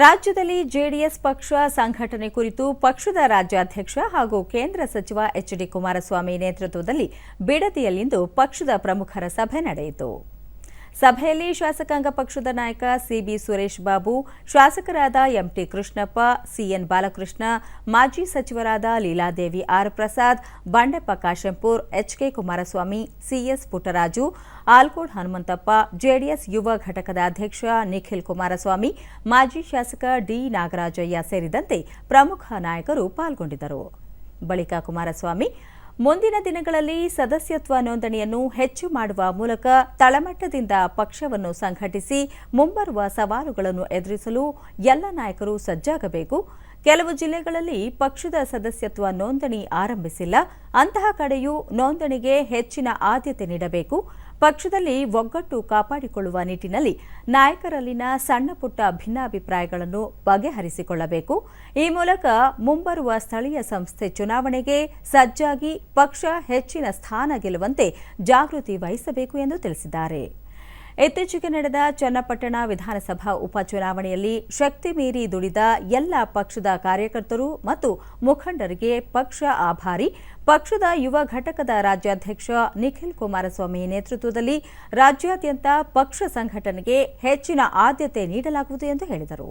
ರಾಜ್ಯದಲ್ಲಿ ಜೆಡಿಎಸ್ ಪಕ್ಷ ಸಂಘಟನೆ ಕುರಿತು ಪಕ್ಷದ ರಾಜ್ಯಾಧ್ಯಕ್ಷ ಹಾಗೂ ಕೇಂದ್ರ ಸಚಿವ ಎಚ್ ಡಿ ಕುಮಾರಸ್ವಾಮಿ ನೇತೃತ್ವದಲ್ಲಿ ಬಿಡದಿಯಲ್ಲಿಂದು ಪಕ್ಷದ ಪ್ರಮುಖರ ಸಭೆ ನಡೆಯಿತು. ಸಭೆಯಲ್ಲಿ ಶಾಸಕಾಂಗ ಪಕ್ಷದ ನಾಯಕ ಸಿಬಿ ಸುರೇಶ್ ಬಾಬು, ಶಾಸಕರಾದ ಎಂಟಿ ಕೃಷ್ಣಪ್ಪ, ಸಿಎನ್ ಬಾಲಕೃಷ್ಣ, ಮಾಜಿ ಸಚಿವರಾದ Leeladevi R Prasad, Bandeppa Kashempur HK Kumaraswamy CS Puttaraju, Alkod Hanumanthappa JDS ಯುವ ಘಟಕದ ಅಧ್ಯಕ್ಷ ನಿಖಿಲ್ ಕುಮಾರಸ್ವಾಮಿ, ಮಾಜಿ ಶಾಸಕ ಡಿ ನಾಗರಾಜಯ್ಯ ಸೇರಿದಂತೆ ಪ್ರಮುಖ ನಾಯಕರು ಪಾಲ್ಗೊಂಡಿದ್ದರು. ಬಳಿಕ ಕುಮಾರಸ್ವಾಮಿ ಮುಂದಿನ ದಿನಗಳಲ್ಲಿ ಸದಸ್ಯತ್ವ ನೋಂದಣಿಯನ್ನು ಹೆಚ್ಚು ಮಾಡುವ ಮೂಲಕ ತಳಮಟ್ಟದಿಂದ ಪಕ್ಷವನ್ನು ಸಂಘಟಿಸಿ ಮುಂಬರುವ ಸವಾಲುಗಳನ್ನು ಎದುರಿಸಲು ಎಲ್ಲ ನಾಯಕರು ಸಜ್ಜಾಗಬೇಕು. ಕೆಲವು ಜಿಲ್ಲೆಗಳಲ್ಲಿ ಪಕ್ಷದ ಸದಸ್ಯತ್ವ ನೋಂದಣಿ ಆರಂಭಿಸಿಲ್ಲ. ಅಂತಹ ಕಡೆಯೂ ನೋಂದಣಿಗೆ ಹೆಚ್ಚಿನ ಆದ್ಯತೆ ನೀಡಬೇಕು. ಪಕ್ಷದಲ್ಲಿ ಒಗ್ಗಟ್ಟು ಕಾಪಾಡಿಕೊಳ್ಳುವ ನಿಟ್ಟಿನಲ್ಲಿ ನಾಯಕರಲ್ಲಿನ ಸಣ್ಣ ಪುಟ್ಟ ಭಿನ್ನಾಭಿಪ್ರಾಯಗಳನ್ನು ಬಗೆಹರಿಸಿಕೊಳ್ಳಬೇಕು. ಈ ಮೂಲಕ ಮುಂಬರುವ ಸ್ಥಳೀಯ ಸಂಸ್ಥೆ ಚುನಾವಣೆಗೆ ಸಜ್ಜಾಗಿ ಪಕ್ಷ ಹೆಚ್ಚಿನ ಸ್ಥಾನ ಗೆಲ್ಲುವಂತೆ ಜಾಗೃತಿ ವಹಿಸಬೇಕು ಎಂದು ತಿಳಿಸಿದ್ದಾರೆ. ಇತ್ತೀಚೆಗೆ ನಡೆದ ಚನ್ನಪಟ್ಟಣ ವಿಧಾನಸಭಾ ಉಪಚುನಾವಣೆಯಲ್ಲಿ ಶಕ್ತಿ ಮೀರಿ ದುಡಿದ ಎಲ್ಲ ಪಕ್ಷದ ಕಾರ್ಯಕರ್ತರು ಮತ್ತು ಮುಖಂಡರಿಗೆ ಪಕ್ಷ ಆಭಾರಿ, ಪಕ್ಷದ ಯುವ ಘಟಕದ ರಾಜ್ಯಾಧ್ಯಕ್ಷ ನಿಖಿಲ್ ಕುಮಾರಸ್ವಾಮಿ ನೇತೃತ್ವದಲ್ಲಿ ರಾಜ್ಯಾದ್ಯಂತ ಪಕ್ಷ ಸಂಘಟನೆಗೆ ಹೆಚ್ಚಿನ ಆದ್ಯತೆ ನೀಡಲಾಗುವುದು ಎಂದು ಹೇಳಿದರು.